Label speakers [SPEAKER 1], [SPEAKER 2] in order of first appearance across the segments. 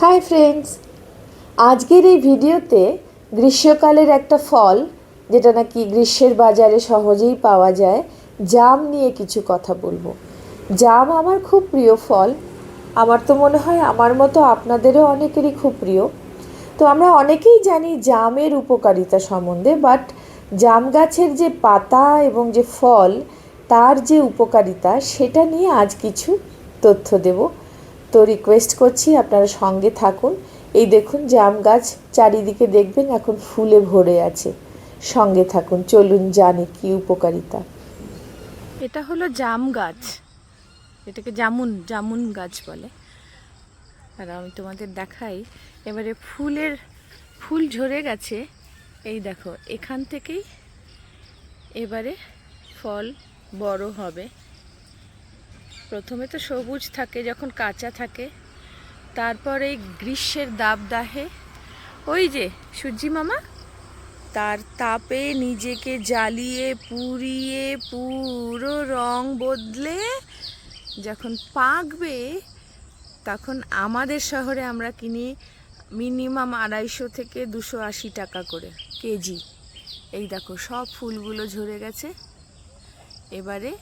[SPEAKER 1] Hi friends আজকের এই ভিডিওতে গ্রীষ্মকালের একটা ফল, যেটা নাকি গ্রীষ্মের বাজারে সহজেই পাওয়া যায়, জাম নিয়ে কিছু কথা বলব। জাম আমার খুব প্রিয় ফল। আমার তো মনে হয় আমার মতো আপনাদেরও অনেকেরই খুব প্রিয়। তো আমরা অনেকেই জানি জামের উপকারিতা সম্বন্ধে বাট জাম গাছের যে পাতা এবং যে ফল, তার যে উপকারিতা, সেটা নিয়ে আজ কিছু তথ্য দেবো। তো রিকোয়েস্ট করছি, আপনারা সঙ্গে থাকুন। এই দেখুন জাম গাছ চারিদিকে দেখবেন এখন ফুলে ভরে আছে। সঙ্গে থাকুন, চলুন জানি কি উপকারিতা।
[SPEAKER 2] এটা হলো জাম গাছ। এটাকে জামুন জামুন গাছ বলে। আর আমি তোমাদের দেখাই, এবারে ফুলের, ফুল ঝরে গেছে। এই দেখো, এখান থেকেই এবারে ফল বড় হবে। প্রথমে তো সবুজ থাকে, যখন কাঁচা থাকে। তারপরে গ্রীষ্মের দাবদাহে ওই যে সূর্যি মামা, তার তাপে নিজেকে জ্বালিয়ে, পুড়িয়ে, পুরো রং বদলে যখন পাকবে, তখন আমাদের শহরে আমরা কিনি মিনিমাম আড়াইশো থেকে দুশো আশি টাকা করে, কেজি। এই দেখো, সব ফুলগুলো ঝরে গেছে। এবারে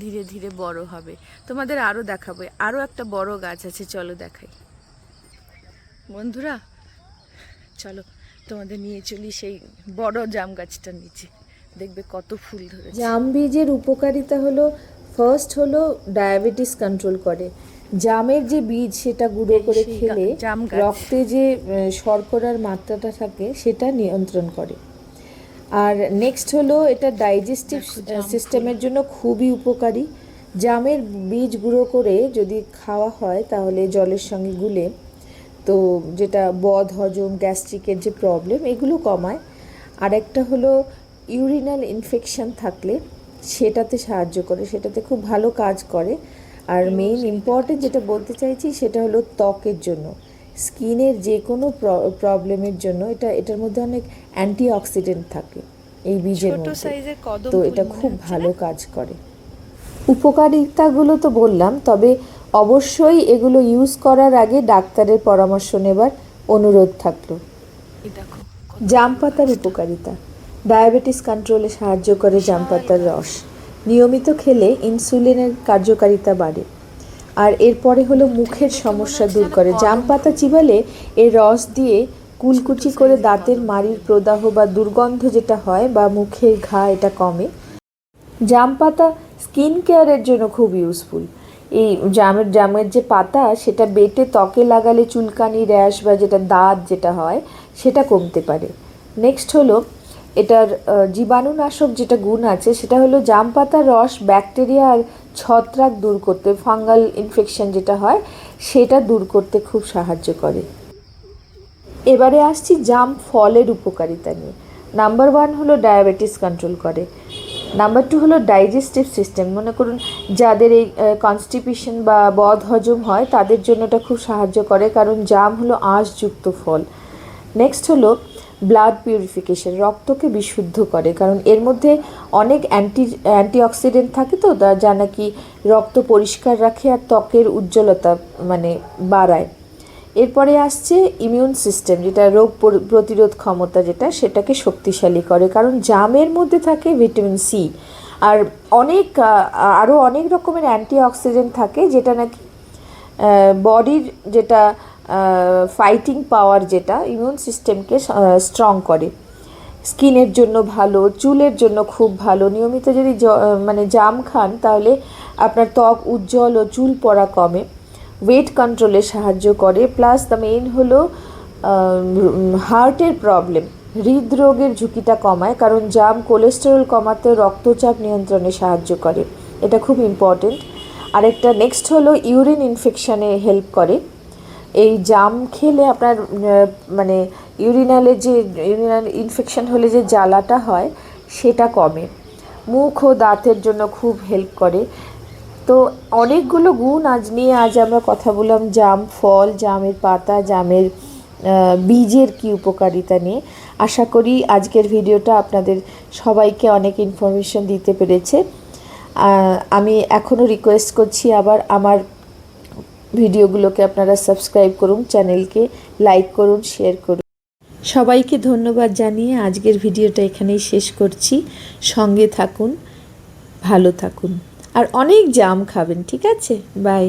[SPEAKER 2] ধীরে ধীরে বড় হবে। তোমাদের আরও দেখাবো। আরও একটা বড় গাছ আছে চলো দেখাই। বন্ধুরা চলো তোমাদের নিয়ে চলি সেই বড় জাম গাছটার নিচে। দেখবে কত ফুল ধরে
[SPEAKER 1] জাম বীজের উপকারিতা হলো ফার্স্ট হলো ডায়াবেটিস কন্ট্রোল করে। জামের যে বীজ সেটা গুঁড়ো করে খেলে রক্তে যে শর্করার মাত্রাটা থাকে সেটা নিয়ন্ত্রণ করে। আর নেক্সট হলো এটা ডাইজেস্টিভ সিস্টেমের জন্য খুবই উপকারী। জামের বীজ গুঁড়ো করে যদি খাওয়া হয় তাহলে জলের সঙ্গে গুলে তো যেটা বদ হজম গ্যাস্ট্রিকের যে প্রবলেম এগুলো কমায়। আরেকটা হলো ইউরিনাল ইনফেকশন থাকলে সেটাতে সাহায্য করে সেটাতে খুব ভালো কাজ করে। আর মেইন ইম্পর্টেন্ট যেটা বলতে চাইছি সেটা হলো ত্বকের জন্য। স্কিনের যে কোনো প্রবলেমের জন্য এটা এটার মধ্যে অনেক অ্যান্টিঅক্সিডেন্ট থাকে এই বীজের মধ্যে। তো এটা খুব ভালো কাজ করে। উপকারিতাগুলো তো বললাম তবে অবশ্যই এগুলো ইউজ করার আগে ডাক্তারের পরামর্শ নেবার অনুরোধ থাকল। জাম পাতার উপকারিতা। ডায়াবেটিস কন্ট্রোলে সাহায্য করে জাম পাতার রস। নিয়মিত খেলে ইনসুলিনের কার্যকারিতা বাড়ে। আর এরপরে হলো মুখের সমস্যা দূর করে। জাম পাতা চিবালে এর রস দিয়ে কুলকুচি করে দাঁতের মাড়ির প্রদাহ বা দুর্গন্ধ যেটা হয় বা মুখের ঘা, এটা কমে। জাম পাতা স্কিন কেয়ারের জন্য খুব ইউজফুল। এই জামের জামের যে পাতা, সেটা বেটে ত্বকে লাগালে চুলকানি, র্যাশ বা যেটা দাঁত যেটা হয়, সেটা কমতে পারে। নেক্সট হলো এটার জীবাণুনাশক যেটা গুণ আছে, সেটা হলো জাম পাতার রস, ব্যাকটেরিয়া আর ছত্রাক দূর করতে, ফাঙ্গাল ইনফেকশন যেটা হয়, সেটা দূর করতে খুব সাহায্য করে। এবারে আসছি জাম ফলের উপকারিতা নিয়ে। নাম্বার ওয়ান হলো ডায়াবেটিস কন্ট্রোল করে। নাম্বার টু হলো ডাইজেস্টিভ সিস্টেম মনে করুন, যাদের এই কনস্টিপিউশন বা বদ হজম হয়, তাদের জন্য এটা খুব সাহায্য করে, কারণ জাম হলো আঁশযুক্ত ফল। নেক্সট হলো ব্লাড পিউরিফিকেশন রক্তকে বিশুদ্ধ করে, কারণ এর মধ্যে অনেক অ্যান্টি অ্যান্টিঅক্সিডেন্ট থাকে তো যা নাকি রক্ত পরিষ্কার রাখে আর ত্বকের উজ্জ্বলতা মানে বাড়ায়। এরপরে আসছে ইমিউন সিস্টেম যেটা রোগ প্রতিরোধ ক্ষমতা যেটা, সেটাকে শক্তিশালী করে, কারণ জামের মধ্যে থাকে ভিটামিন সি আর অনেক আরও অনেক রকমের অ্যান্টিঅক্সিডেন্ট থাকে, যেটা নাকি বডির যেটা ফাইটিং পাওয়ার যেটা ইমিউন সিস্টেমকে স্ট্রং করে। স্কিনের জন্য ভালো, চুলের জন্য খুব ভালো। নিয়মিত যদি মানে জাম খান, তাহলে আপনার ত্বক উজ্জ্বল ও চুল পড়া কমে। ওয়েট কন্ট্রোলে সাহায্য করে। প্লাস দ্য মেইন হলো হার্টের প্রবলেম হৃদরোগের ঝুঁকিটা কমায়, কারণ জাম কোলেস্টেরল কমাতে রক্তচাপ নিয়ন্ত্রণে সাহায্য করে। এটা খুব ইম্পর্টেন্ট আরেকটা নেক্সট হলো ইউরিন ইনফেকশানে হেল্প করে। এই জাম খেলে আপনার মানে ইউরিনালে যে ইউরিনাল ইনফেকশন হলে যে জ্বালাটা হয়, সেটা কমে। মুখ ও দাঁতের জন্য খুব হেল্প করে। তো অনেকগুলো গুণ আজ নিয়ে আজ আমরা কথা বললাম জাম, ফল, জামের পাতা, জামের বীজের কি উপকারিতা নিয়ে। আশা করি আজকের ভিডিওটা আপনাদের সবাইকে অনেক ইনফরমেশন দিতে পেরেছে। আমি এখনও রিকোয়েস্ট করছি আবার আমার ভিডিওগুলোকে আপনারা সাবস্ক্রাইব করুন, চ্যানেলকে লাইক করুন, শেয়ার করুন। সবাইকে ধন্যবাদ জানিয়ে আজকের ভিডিওটা এখানেই শেষ করছি। সঙ্গে থাকুন, ভালো থাকুন। আর অনেক জাম খাবেন, ঠিক আছে? বাই